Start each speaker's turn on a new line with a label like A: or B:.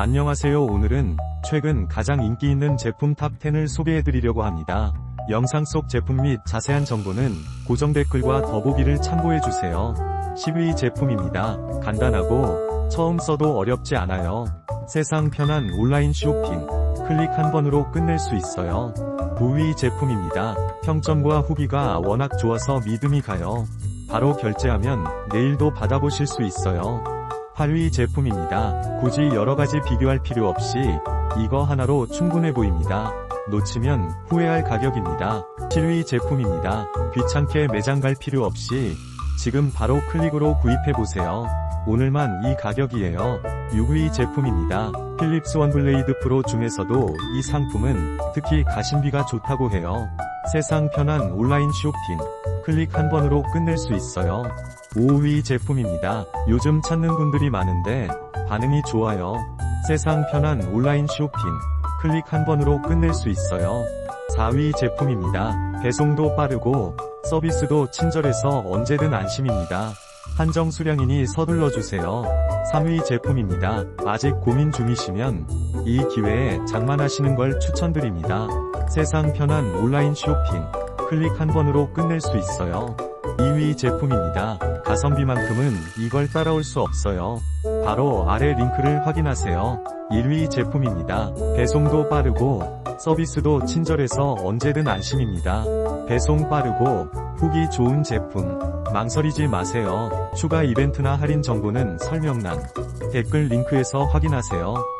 A: 안녕하세요 오늘은 최근 가장 인기 있는 제품 탑10을 소개해드리려고 합니다. 영상 속 제품 및 자세한 정보는 고정 댓글과 더보기를 참고해주세요. 10위 제품입니다. 간단하고 처음 써도 어렵지 않아요. 세상 편한 온라인 쇼핑. 클릭 한 번으로 끝낼 수 있어요. 9위 제품입니다. 평점과 후기가 워낙 좋아서 믿음이 가요. 바로 결제하면 내일도 받아보실 수 있어요. 8위 제품입니다. 굳이 여러가지 비교할 필요 없이 이거 하나로 충분해 보입니다. 놓치면 후회할 가격입니다. 7위 제품입니다. 귀찮게 매장 갈 필요 없이 지금 바로 클릭으로 구입해보세요. 오늘만 이 가격이에요. 6위 제품입니다. 필립스 원블레이드 프로 중에서도 이 상품은 특히 가심비가 좋다고 해요. 세상 편한 온라인 쇼핑. 클릭 한 번으로 끝낼 수 있어요. 5위 제품입니다. 요즘 찾는 분들이 많은데 반응이 좋아요. 세상 편한 온라인 쇼핑. 클릭 한 번으로 끝낼 수 있어요. 4위 제품입니다. 배송도 빠르고 서비스도 친절해서 언제든 안심입니다. 한정 수량이니 서둘러 주세요. 3위 제품입니다. 아직 고민 중이시면 이 기회에 장만하시는 걸 추천드립니다. 세상 편한 온라인 쇼핑. 클릭 한 번으로 끝낼 수 있어요. 2위 제품입니다. 가성비만큼은 이걸 따라올 수 없어요. 바로 아래 링크를 확인하세요. 1위 제품입니다. 배송도 빠르고 서비스도 친절해서 언제든 안심입니다. 배송 빠르고 후기 좋은 제품 망설이지 마세요. 추가 이벤트나 할인 정보는 설명란 댓글 링크에서 확인하세요.